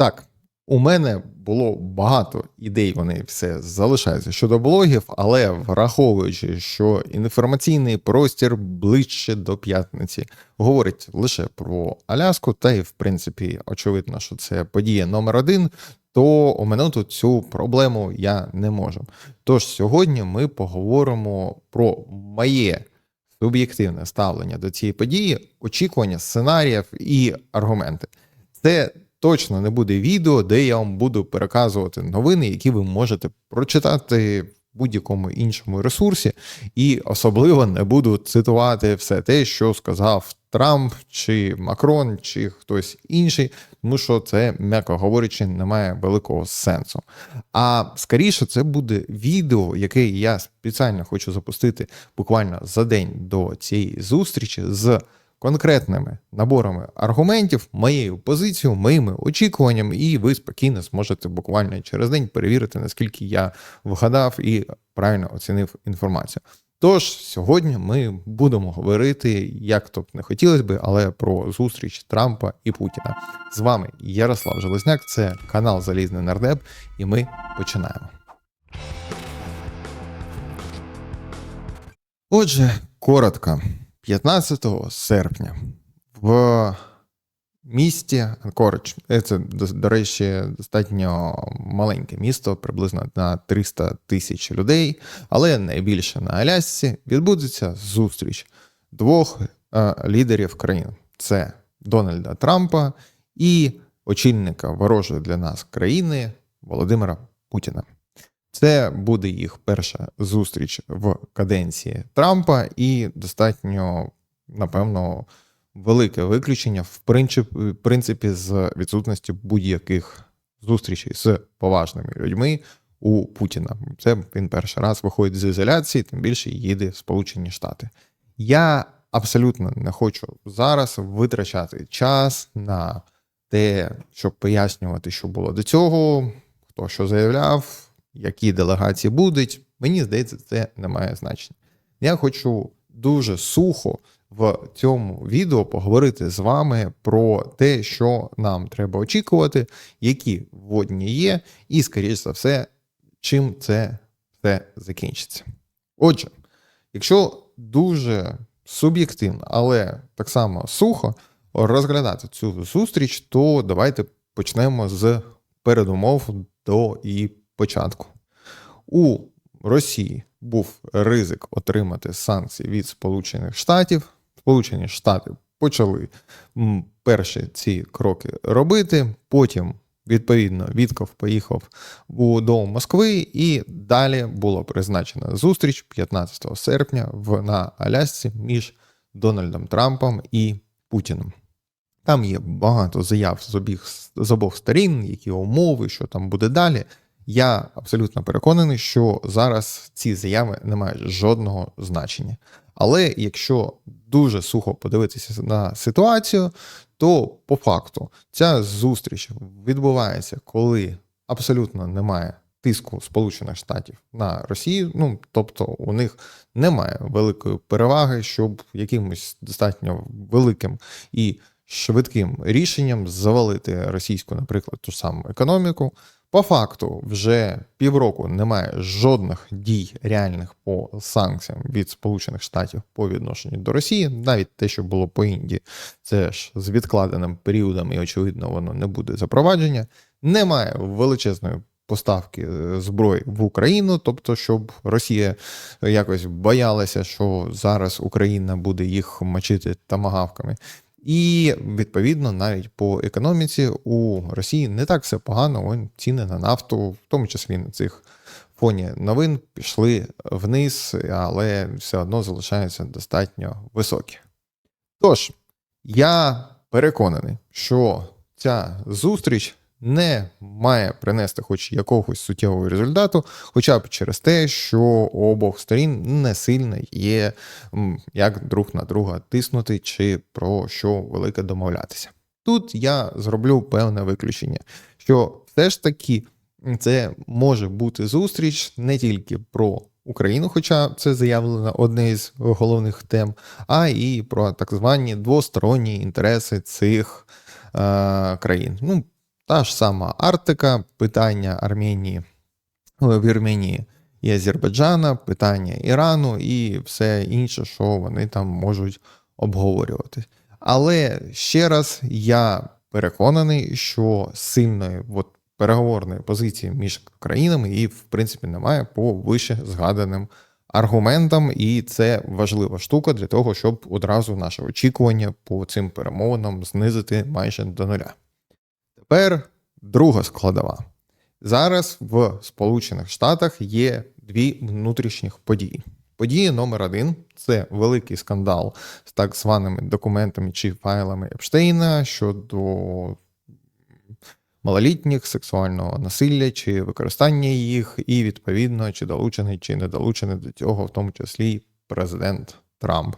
Так, у мене було багато ідей, вони все залишаються щодо блогів, але враховуючи, що інформаційний простір ближче до п'ятниці говорить лише про Аляску, та й в принципі очевидно, що це подія номер один. То оминути цю проблему я не можу. Тож сьогодні ми поговоримо про моє суб'єктивне ставлення до цієї події, очікування сценаріїв і аргументи. Це точно не буде відео, де я вам буду переказувати новини, які ви можете прочитати в будь-якому іншому ресурсі, і особливо не буду цитувати все те, що сказав Трамп чи Макрон, чи хтось інший, тому що це, м'яко говорячи, не має великого сенсу. А скоріше, це буде відео, яке я спеціально хочу запустити буквально за день до цієї зустрічі з конкретними наборами аргументів, моєю позицією, моїми очікуваннями, і ви спокійно зможете буквально через день перевірити, наскільки я вгадав і правильно оцінив інформацію. Тож сьогодні ми будемо говорити, як то б не хотілося би, але про зустріч Трампа і Путіна. З вами Ярослав Железняк, це канал Залізний Нардеп, і ми починаємо. Отже, коротко, 15 серпня в місті Анкоридж, це, до, до речі, достатньо маленьке місто, приблизно на 300 тисяч людей, але найбільше на Алясці відбудеться зустріч двох е, лідерів країн: це Дональда Трампа і очільника ворожої для нас країни Володимира Путіна. Це буде їх перша зустріч в каденції Трампа, і достатньо, напевно, велике виключення в принципі, з відсутності будь-яких зустрічей з поважними людьми у Путіна. Це він перший раз виходить з ізоляції, тим більше їде в Сполучені Штати. Я абсолютно не хочу зараз витрачати час на те, щоб пояснювати, що було до цього, хто що заявляв які делегації будуть, мені здається, це не має значення. Я хочу дуже сухо в цьому відео поговорити з вами про те, що нам треба очікувати, які вводні є, і, скоріш за все, чим це все закінчиться. Отже, якщо дуже суб'єктивно, але так само сухо розглядати цю зустріч, то давайте почнемо з передумов до її початку. У Росії був ризик отримати санкції від Сполучених Штатів. Сполучені Штати почали перші ці кроки робити. Потім, відповідно, Вітков поїхав до Москви, і далі була призначена зустріч 15 серпня в на Алясці між Дональдом Трампом і Путіним. Там є багато заяв з обох, з обох сторін, які умови, що там буде далі. Я абсолютно переконаний, що зараз ці заяви не мають жодного значення. Але якщо дуже сухо подивитися на ситуацію, то по факту ця зустріч відбувається, коли абсолютно немає тиску Сполучених Штатів на Росію. Ну тобто у них немає великої переваги, щоб якимось достатньо великим і швидким рішенням завалити російську, наприклад, ту саму економіку. По факту, вже півроку немає жодних дій реальних по санкціям від Сполучених Штатів по відношенню до Росії. Навіть те, що було по Індії, це ж з відкладеним періодом, і очевидно, воно не буде запровадження. Немає величезної поставки е, зброї в Україну, тобто, щоб Росія якось боялася, що зараз Україна буде їх мочити тамагавками. І відповідно навіть по економіці у Росії не так все погано. Вон ціни на нафту, в тому числі на цих фоні новин, пішли вниз, але все одно залишаються достатньо високі. Тож, я переконаний, що ця зустріч не має принести хоч якогось суттєвого результату, хоча б через те, що обох сторін не сильно є як друг на друга тиснути чи про що велике домовлятися. Тут я зроблю певне виключення, що все ж таки це може бути зустріч не тільки про Україну, хоча це заявлено одне із головних тем, а і про так звані двосторонні інтереси цих е, країн. Ну, та ж сама Арктика, питання Арменії е, в Вірменії і Азербайджана, питання Ірану і все інше, що вони там можуть обговорювати. Але ще раз я переконаний, що сильної от, переговорної позиції між країнами її, в принципі, немає по вище згаданим аргументам, і це важлива штука для того, щоб одразу наше очікування по цим перемовинам знизити майже до нуля. Тепер друга складова. Зараз в Сполучених Штатах є дві внутрішніх події. Подія номер один це великий скандал з так званими документами чи файлами Епштейна щодо малолітніх, сексуального насилля чи використання їх, і відповідно, чи долучений, чи не долучений до цього, в тому числі президент Трамп.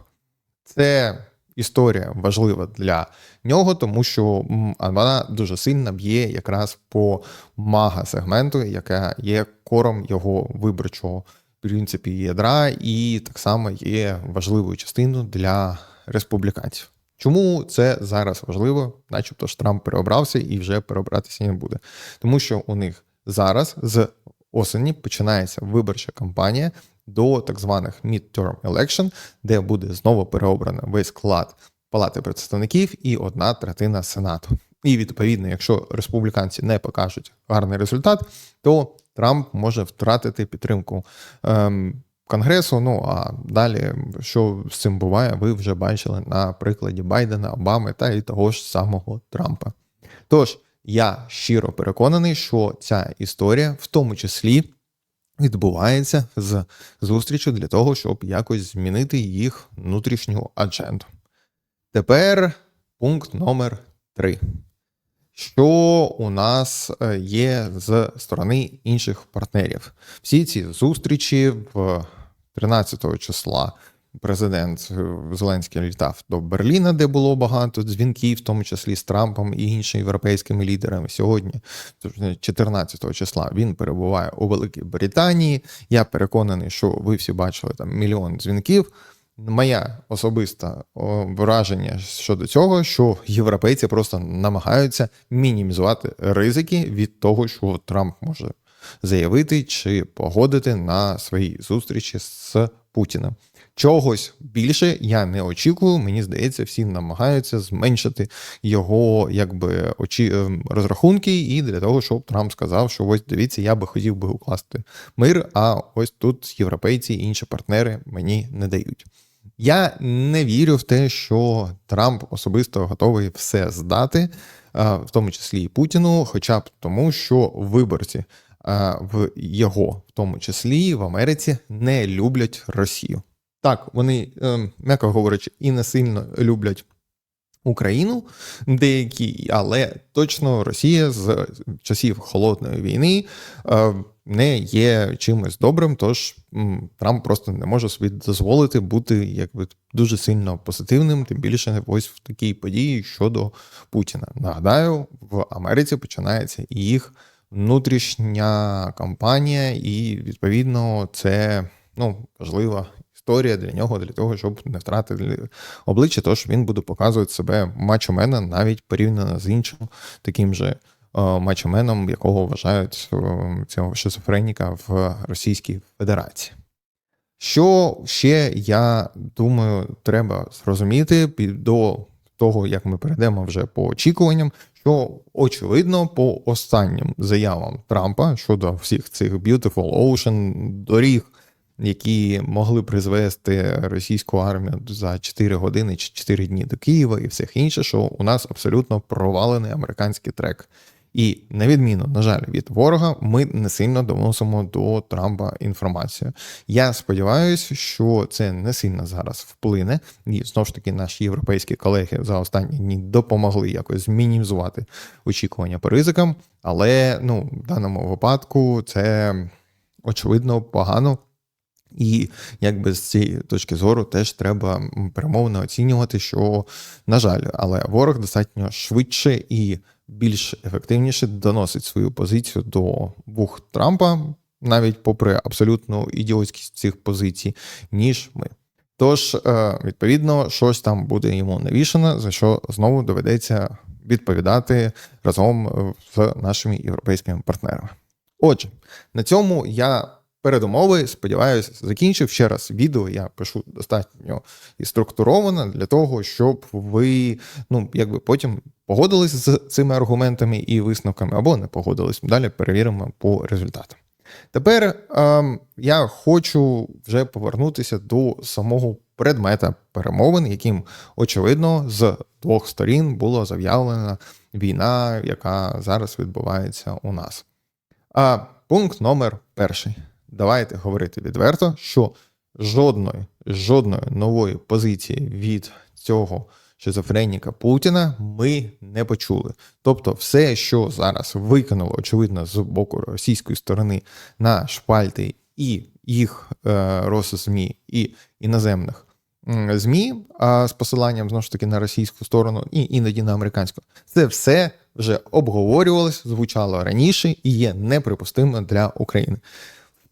Це історія важлива для нього, тому що вона дуже сильно б'є якраз по мага-сегменту, яка є кором його виборчого принципі ядра, і так само є важливою частиною для республіканців. Чому це зараз важливо, начебто ж Трамп переобрався і вже переобратися не буде? Тому що у них зараз з осені починається виборча кампанія до так званих midterm election, де буде знову переобрано весь склад Палати представників і одна третина Сенату. І відповідно, якщо республіканці не покажуть гарний результат, то Трамп може втратити підтримку ем, Конгресу. Ну а далі, що з цим буває, ви вже бачили на прикладі Байдена, Обами та і того ж самого Трампа. Тож я щиро переконаний, що ця історія, в тому числі, відбувається з зустрічю для того, щоб якось змінити їх внутрішню адженду. Тепер пункт номер три що у нас е, є з сторони інших партнерів. Всі ці зустрічі в 13 числа. Президент Зеленський літав до Берліна, де було багато дзвінків, в тому числі з Трампом і іншими європейськими лідерами. Сьогодні, 14 числа, він перебуває у Великій Британії. Я переконаний, що ви всі бачили там мільйон дзвінків. Моє особисте враження щодо цього, що європейці просто намагаються мінімізувати ризики від того, що Трамп може заявити чи погодити на своїй зустрічі з Путіним. Чогось більше я не очікую. Мені здається, всі намагаються зменшити його якби очі ем, розрахунки, і для того, щоб Трамп сказав, що ось дивіться, я би хотів би укласти мир. А ось тут європейці і інші партнери мені не дають. Я не вірю в те, що Трамп особисто готовий все здати, в тому числі і Путіну, хоча б тому, що виборці в його, в тому числі в Америці, не люблять Росію. Так, вони, ем, м'яко говорячи, і не сильно люблять Україну деякі, але точно Росія з часів холодної війни е, не є чимось добрим. Тож Трамп просто не може собі дозволити бути якби дуже сильно позитивним, тим більше ось в такій події щодо Путіна. Нагадаю, в Америці починається їх внутрішня кампанія, і відповідно це ну важлива історія для нього, для того, щоб не втратити обличчя, тож він буде показувати себе мачомена навіть порівняно з іншим таким же мачоменом, якого вважають цього шизофреніка в Російській Федерації. Що ще, я думаю, треба зрозуміти до того, як ми перейдемо вже по очікуванням, що очевидно по останнім заявам Трампа щодо всіх цих Beautiful Ocean, доріг які могли призвести російську армію за 4 години чи 4 дні до Києва і всіх інше, що у нас абсолютно провалений американський трек. І на відміну, на жаль, від ворога, ми не сильно доносимо до Трампа інформацію. Я сподіваюся, що це не сильно зараз вплине, і знову ж таки наші європейські колеги за останні дні допомогли якось мінімізувати очікування по ризикам. Але ну, в даному випадку це очевидно погано. І якби з цієї точки зору теж треба перемовно оцінювати, що, на жаль, але ворог достатньо швидше і більш ефективніше доносить свою позицію до вух Трампа, навіть попри абсолютну ідіотськість цих позицій, ніж ми. Тож, е, відповідно, щось там буде йому навішано, за що знову доведеться відповідати разом е, з нашими європейськими партнерами. Отже, на цьому я передумови, сподіваюся, закінчив ще раз відео. Я пишу достатньо і структуровано для того, щоб ви ну якби потім погодились з цими аргументами і висновками, або не погодились. Далі перевіримо по результатам. Тепер ем, я хочу вже повернутися до самого предмета перемовин, яким очевидно з двох сторін було заявлена війна, яка зараз відбувається у нас. А пункт номер перший. Давайте говорити відверто, що жодної жодної нової позиції від цього шизофреніка Путіна ми не почули. Тобто, все, що зараз викинуло, очевидно, з боку російської сторони на шпальти і їх е, роззмі, і іноземних ЗМІ, а з посиланням знову ж таки на російську сторону, і іноді на американську, це все вже обговорювалось, звучало раніше і є неприпустимо для України.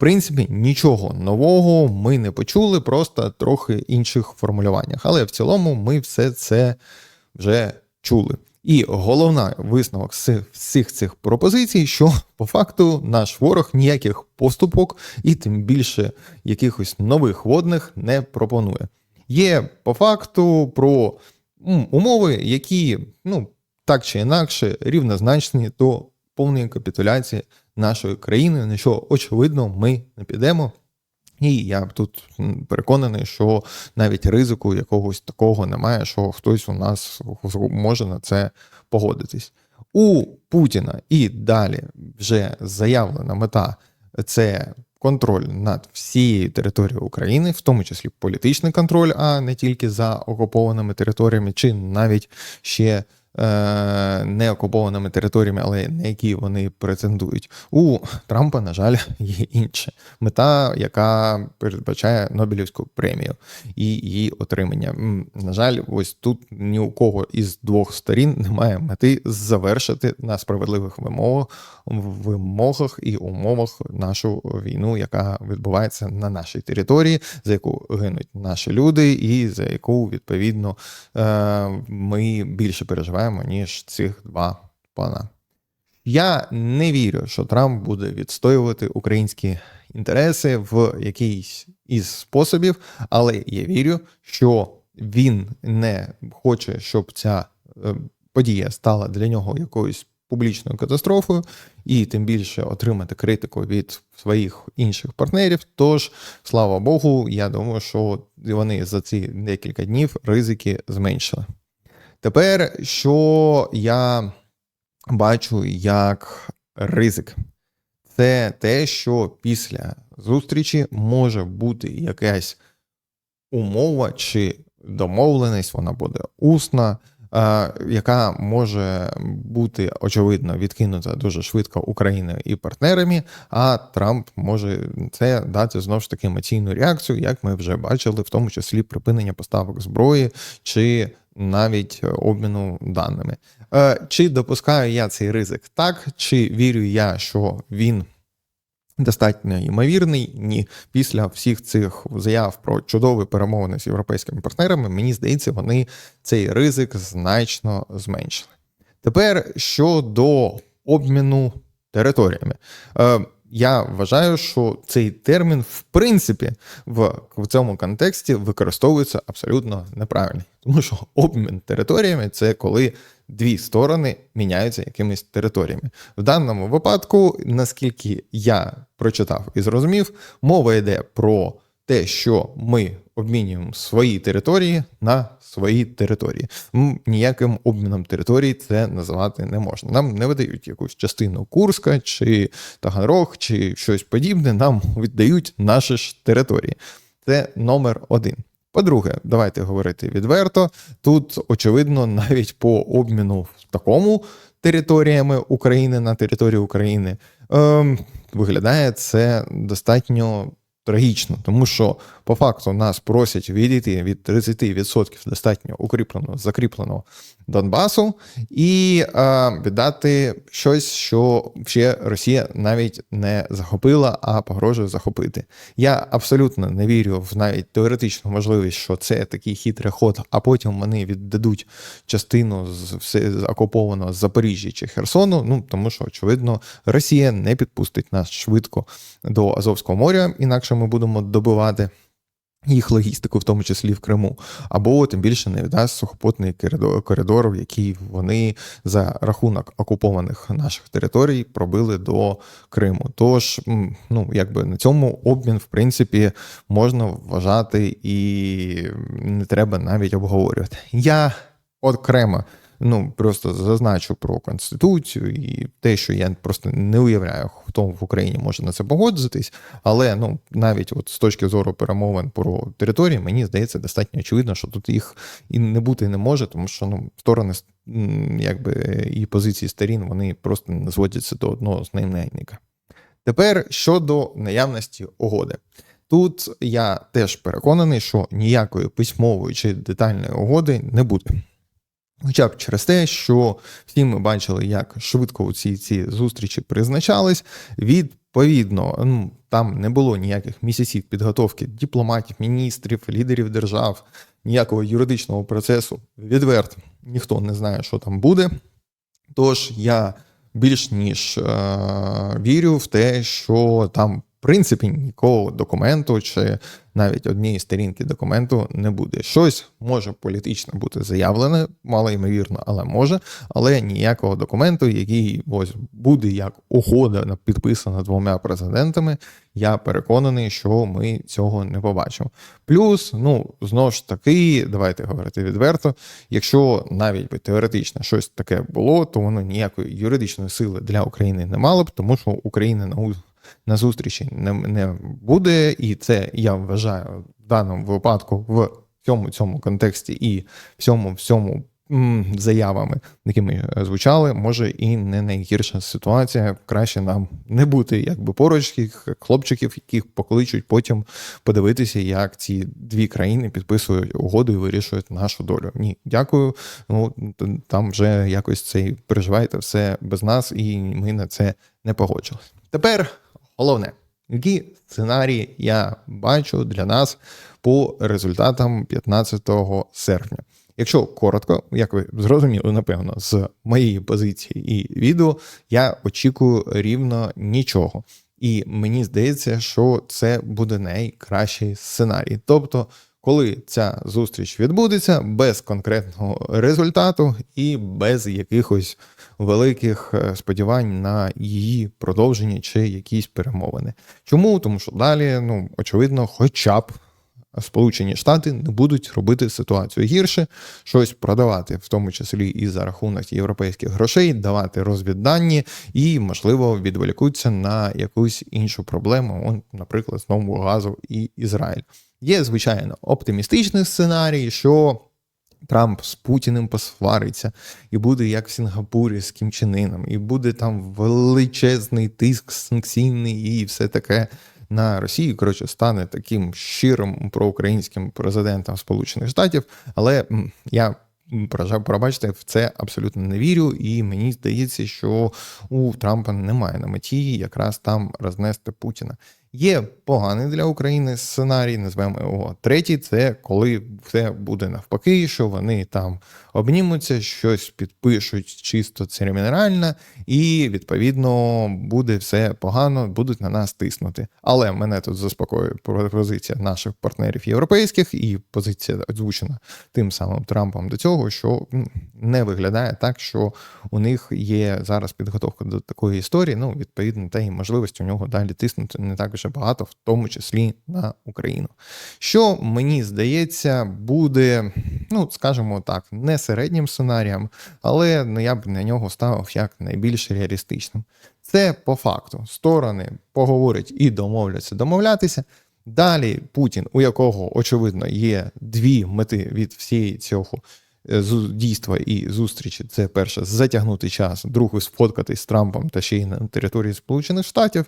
Принципі, нічого нового ми не почули, просто трохи інших формулюваннях. Але в цілому ми все це вже чули. І головна висновок з всіх цих пропозицій, що по факту наш ворог ніяких поступок і тим більше якихось нових водних не пропонує. Є по факту про умови, які ну так чи інакше рівнозначні до повної капітуляції нашої країни, на що очевидно ми не підемо. І я тут переконаний, що навіть ризику якогось такого немає, що хтось у нас може на це погодитись. У Путіна і далі вже заявлена мета це контроль над всією територією України, в тому числі політичний контроль, а не тільки за окупованими територіями, чи навіть ще Е, не окупованими територіями, але на які вони претендують. У Трампа, на жаль, є інша мета, яка передбачає Нобелівську премію і її отримання. На жаль, ось тут ні у кого із двох сторін немає мети завершити на справедливих вимогах вимогах і умовах нашу війну, яка відбувається на нашій території, за яку гинуть наші люди, і за яку відповідно е, ми більше переживаємо переживаємо, ніж цих два пана. Я не вірю, що Трамп буде відстоювати українські інтереси в якийсь із способів, але я вірю, що він не хоче, щоб ця е, подія стала для нього якоюсь публічною катастрофою, і тим більше отримати критику від своїх інших партнерів. Тож, слава Богу, я думаю, що вони за ці декілька днів ризики зменшили. Тепер, що я бачу як ризик, це те, що після зустрічі може бути якась умова чи домовленість, вона буде усна, яка може бути очевидно відкинута дуже швидко Україною і партнерами, а Трамп може це дати знову ж таки емоційну реакцію, як ми вже бачили, в тому числі припинення поставок зброї чи навіть обміну даними. Е, чи допускаю я цей ризик так, чи вірю я, що він достатньо ймовірний? Ні. Після всіх цих заяв про чудові перемовини з європейськими партнерами, мені здається, вони цей ризик значно зменшили. Тепер щодо обміну територіями. Я вважаю, що цей термін, в принципі, в, в цьому контексті використовується абсолютно неправильно. Тому що обмін територіями це коли дві сторони міняються якимись територіями. В даному випадку, наскільки я прочитав і зрозумів, мова йде про те, що ми обмінюємо свої території на свої території. Ніяким обміном територій це називати не можна. Нам не видають якусь частину Курска чи Таганрог, чи щось подібне. Нам віддають наші ж території. Це номер один. По-друге, давайте говорити відверто. Тут, очевидно, навіть по обміну в такому територіями України на території України ем, виглядає це достатньо трагічно, тому що по факту нас просять відійти від 30% достатньо укріпленого закріпленого Донбасу і е, віддати щось, що ще Росія навіть не захопила, а погрожує захопити. Я абсолютно не вірю в навіть теоретичну можливість, що це такий хитрий ход, а потім вони віддадуть частину з все з окупованого Запоріжжя чи Херсону. Ну тому що очевидно Росія не підпустить нас швидко до Азовського моря, інакше ми будемо добивати їх логістику, в тому числі в Криму, або тим більше не віддасть сухопутний коридор, який вони за рахунок окупованих наших територій пробили до Криму. Тож, ну якби на цьому обмін, в принципі, можна вважати і не треба навіть обговорювати. Я окремо ну просто зазначу про конституцію і те, що я просто не уявляю, хто в Україні може на це погодитись. Але ну навіть от з точки зору перемовин про території, мені здається, достатньо очевидно, що тут їх і не бути не може, тому що ну сторони якби і позиції сторін вони просто не зводяться до одного з найменника. Тепер щодо наявності угоди. Тут я теж переконаний, що ніякої письмової чи детальної угоди не буде. Хоча б через те, що всі ми бачили, як швидко у ці ці зустрічі призначались. Відповідно, ну там не було ніяких місяців підготовки дипломатів, міністрів, лідерів держав, ніякого юридичного процесу. Відверто ніхто не знає, що там буде. Тож я більш ніж е- вірю в те, що там принципі нікого документу чи навіть однієї сторінки документу не буде. Щось може політично бути заявлене, мало ймовірно, але може, але ніякого документу, який ось буде як угода підписана двома президентами. Я переконаний, що ми цього не побачимо. Плюс, ну знову ж таки, давайте говорити відверто. Якщо навіть би теоретично щось таке було, то воно ніякої юридичної сили для України не мало б, тому що Україна на на зустрічі не не буде, і це я вважаю в даному випадку в цьому цьому контексті і всьому всьому заявами, якими звучали, може і не найгірша ситуація. Краще нам не бути якби поруч їх хлопчиків, яких покличуть потім подивитися, як ці дві країни підписують угоду і вирішують нашу долю. Ні, дякую. Ну там вже якось цей переживайте все без нас, і ми на це не погоджились. Тепер. Головне, які сценарії я бачу для нас по результатам 15 серпня. Якщо коротко, як ви зрозуміли, напевно, з моєї позиції і відео, я очікую рівно нічого. І мені здається, що це буде найкращий сценарій. Тобто, коли ця зустріч відбудеться без конкретного результату і без якихось великих е, сподівань на її продовження чи якісь перемовини. Чому? Тому що далі, ну очевидно, хоча б. Сполучені Штати не будуть робити ситуацію гірше, щось продавати, в тому числі і за рахунок європейських грошей, давати розвіддані і, можливо, відволікуться на якусь іншу проблему, наприклад, знову газу і Ізраїль. Є звичайно оптимістичний сценарій, що Трамп з Путіним посвариться, і буде як в Сінгапурі з Кім Чен Іном, і буде там величезний тиск санкційний і все таке на Росію. Коротше, стане таким щирим проукраїнським президентом Сполучених Штатів. Але я пробачте, в це абсолютно не вірю, і мені здається, що у Трампа немає на меті якраз там рознести Путіна. Є поганий для України сценарій, називаємо його третій. Це коли все буде навпаки, що вони там обнімуться, щось підпишуть чисто церемоніально, і відповідно буде все погано, будуть на нас тиснути. Але мене тут заспокоює позиція наших партнерів європейських і позиція озвучена тим самим Трампом до цього, що не виглядає так, що у них є зараз підготовка до такої історії. Ну відповідно, та й можливість у нього далі тиснути не так вже багато, в тому числі на Україну. Що мені здається, буде, ну скажімо так, не середнім сценарієм, але ну, я б на нього ставив як найбільш реалістичним. Це по факту сторони поговорять і домовляться домовлятися. Далі Путін, у якого очевидно є дві мети від всієї цього е, дійства і зустрічі, це перше затягнути час, друге сфоткатись з Трампом та ще й на території Сполучених Штатів.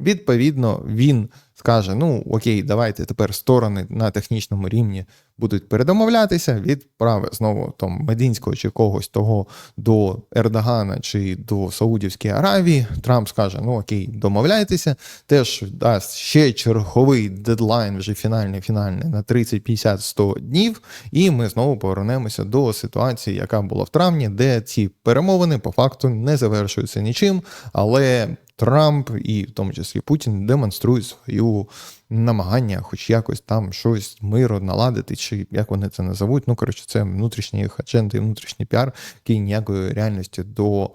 Відповідно, він скаже: ну окей, давайте тепер сторони на технічному рівні будуть передомовлятися, відправи знову там Мединського чи когось того до Ердогана чи до Саудівської Аравії. Трамп скаже: ну окей, домовляйтеся, теж дасть ще черговий дедлайн, вже фінальний, фінальний на 30, 50, 100 днів, і ми знову повернемося до ситуації, яка була в травні, де ці перемовини по факту не завершуються нічим, але Трамп і в тому числі Путін демонструють свою намагання, хоч якось там щось миру наладити, чи як вони це назовуть. Ну коротше, це внутрішні їх внутрішній піар, який ніякої реальності до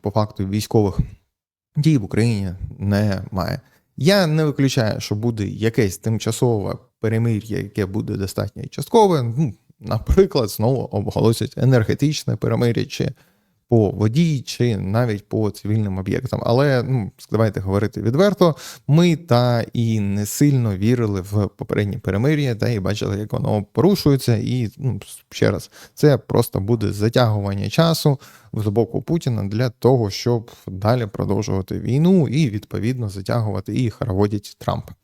по факту військових дій в Україні немає. Я не виключаю, що буде якесь тимчасове перемир'я, яке буде достатньо часткове. Ну, наприклад, знову оголосять енергетичне перемир'я чи по воді, чи навіть по цивільним об'єктам. Але ну, давайте говорити відверто, ми та і не сильно вірили в попередні перемир'я, та і бачили, як воно порушується. І ну, ще раз, це просто буде затягування часу з боку Путіна для того, щоб далі продовжувати війну і відповідно затягувати і хороводять Трампа.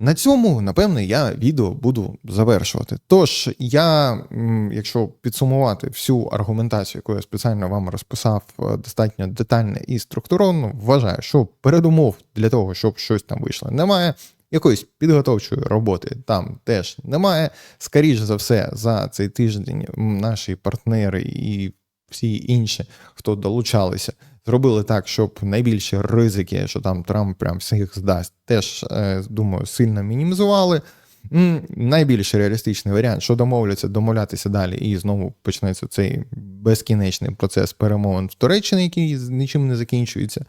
На цьому, напевне, я відео буду завершувати. Тож, я, якщо підсумувати всю аргументацію, яку я спеціально вам розписав, е, достатньо детально і структуровано, вважаю, що передумов для того, щоб щось там вийшло, немає. Якоїсь підготовчої роботи там теж немає. Скоріше за все, за цей тиждень наші партнери і всі інші, хто долучалися, зробили так, щоб найбільші ризики, що там Трамп прям всіх здасть, теж е, думаю, сильно мінімізували. Найбільш реалістичний варіант, що домовляться, домовлятися далі, і знову почнеться цей безкінечний процес перемовин в Туреччині, який нічим не закінчується.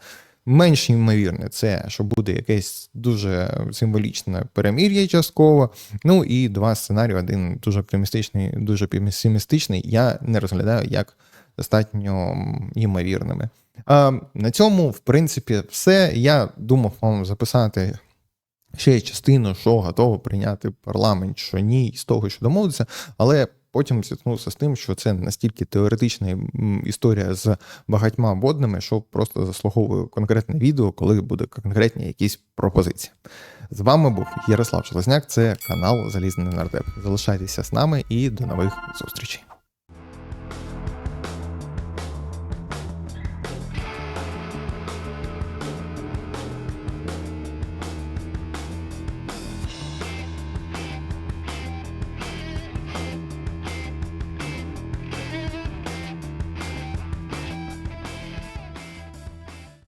Менш ймовірне, це що буде якесь дуже символічне перемір'я частково. Ну і два сценарії: один дуже оптимістичний, дуже песимістичний. Я не розглядаю як достатньо ймовірними. А, на цьому, в принципі, все. Я думав вам записати ще частину, що готово прийняти парламент, що ні, з того, що домовиться, але потім зіткнувся з тим, що це настільки теоретична історія з багатьма водними, що просто заслуговує конкретне відео, коли буде конкретні якісь пропозиції. З вами був Ярослав Железняк, це канал Залізний Нардеп. Залишайтеся з нами і до нових зустрічей.